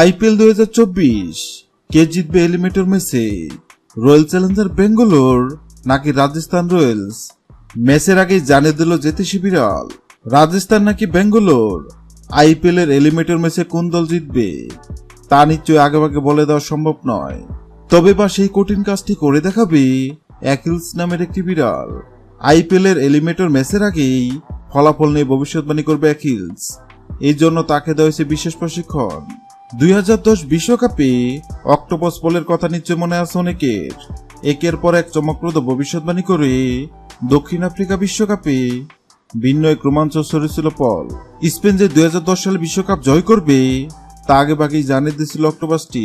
IPL দু হাজার চব্বিশ, কে জিতবে এলিমিনেটর ম্যাচে রয়্যাল চ্যালেঞ্জার বেঙ্গালোর নাকি রাজস্থান রয়্যালস? ম্যাচের আগেই জানিয়ে দিল জেতেশি বিড়াল রাজস্থান নাকি বেঙ্গালোর? আইপিএল এর এলিমিনেটর ম্যাচে কোন দল জিতবে? তা নিশ্চয়ই আগেভাগে বলে দেওয়া সম্ভব নয়। তবে বা সেই কঠিন কাজটি করে দেখাবে অ্যাকিলস নামের একটি বিড়াল। আইপিএল এর এলিমিনেটর ম্যাচের আগেই ফলাফল নিয়ে ভবিষ্যৎবাণী করবে অ্যাকিলস এই জন্য তাকে দেওয়া হয়েছে বিশেষ প্রশিক্ষণ। দুই বিশ্বকাপে অক্টোপাস বলের কথা নিশ্চয় মনে আছে অনেকের। একের পর এক চমকপ্রদ ভবিষ্যৎবাণী করে দক্ষিণ আফ্রিকা বিশ্বকাপে ভিন্ন এক রোমাঞ্চ সরেছিল পল। স্পেন যে দুই সালে বিশ্বকাপ জয় করবে, তা আগে বাকি জানিয়ে দিয়েছিল অক্টোপাসটি।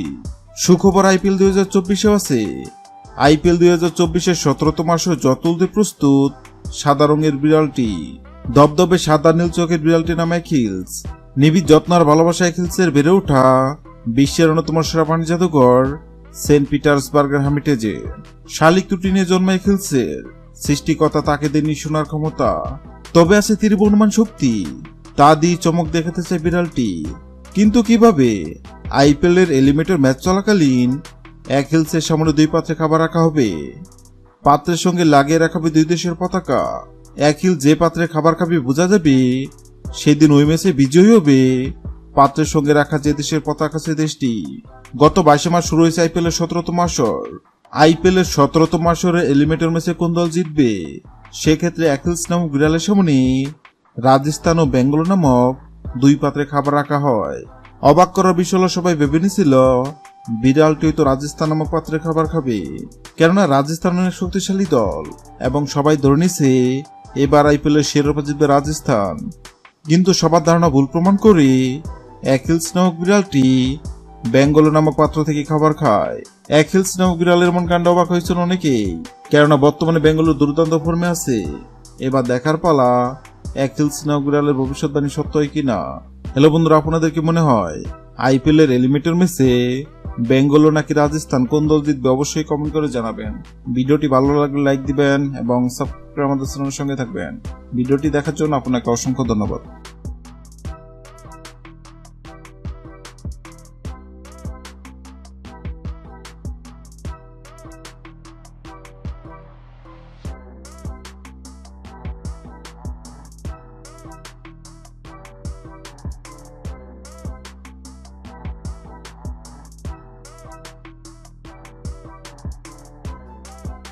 সুখবর আইপিএল দুই হাজার চব্বিশেও আছে। আইপিএল দুই হাজার চব্বিশের সতেরোতম আসর যত তুলতে প্রস্তুত সাদা রঙের বিড়ালটি। দবদবে সাদা নীল চোখের বিড়ালটি নামে খিলস নিবিড় যত্ন আর ভালোবাসা খিলসের বেড়ে ওঠা বিশ্বের অন্যতম সেরা প্রাণী জাদুঘর সেন্ট পিটার্সবার্গের হামিটেজে। শালিক ত্রুটি নিয়ে জন্মায় খিলসের সৃষ্টিকর্তা তাকে দেননি শোনার ক্ষমতা। তবে আছে তীব্র অনুমান শক্তি, তা দিয়ে চমক দেখাতে চায় বিড়ালটি। কিন্তু কীভাবে? আইপিএল এর এলিমিনেটর ম্যাচ চলাকালীন এক হিলসের সামনে দুই পাত্রে খাবার রাখা হবে। পাত্রের সঙ্গে লাগিয়ে রাখা হবে দুই দেশের পতাকা। এক হিল যে পাত্রে খাবার খাবে, বোঝা যাবে সেদিন ওই ম্যাচে বিজয়ী হবে। পাত্রের সঙ্গে রাখা যে দেশের পতাকা সে দেশটি। গত বাইশে মাস শুরু হয়েছে আইপিএল এর সতেরোতম আসর। আইপিএল এর সতেরোতম আসরে এলিমিনেটর ম্যাচে কোন দল জিতবে? সেক্ষেত্রে অ্যাকিলস নামক বিড়ালের সামনে রাজস্থান ও বেঙ্গল নামক দুই পাত্রে খাবার রাখা হয়। অবাক করার বিষয় সবাই ভেবে নিছিল, বিড়ালটি তো রাজস্থান নামক পাত্রে খাবার খাবে। কেননা রাজস্থান অনেক শক্তিশালী দল এবং সবাই ধরে নিছে, এবার আইপিএল এর শিরোপা জিতবে রাজস্থান। কিন্তু সবার ধারণা ভুল প্রমাণ করে অ্যাকিলস নামক বিড়ালটি বেঙ্গল নামক পাত্র থেকে খাবার খায়। অ্যাকিলস নামক বিড়ালের মন কাণ্ড অবাক হয়েছিল অনেকেই, কেননা বর্তমানে বেঙ্গালুরু দুর্দান্ত ফর্মে আছে। এবার দেখার পালা অ্যাকিলস নামক বিড়ালের ভবিষ্যৎবাণী সত্য হয় কিনা? হ্যালো বন্ধুরা, আপনাদের কি মনে হয়? আইপিএল এর এলিমিনেটর ম্যাচে বেঙ্গলোর নাকি রাজস্থান? কোন দল জিতবে? অবশ্যই কমেন্ট করে জানাবেন। ভিডিওটি ভালো লাগলে লাইক দিবেন এবং সাবস্ক্রাইব আমাদের সঙ্গে থাকবেন। ভিডিওটি দেখার জন্য আপনাকে অসংখ্য ধন্যবাদ।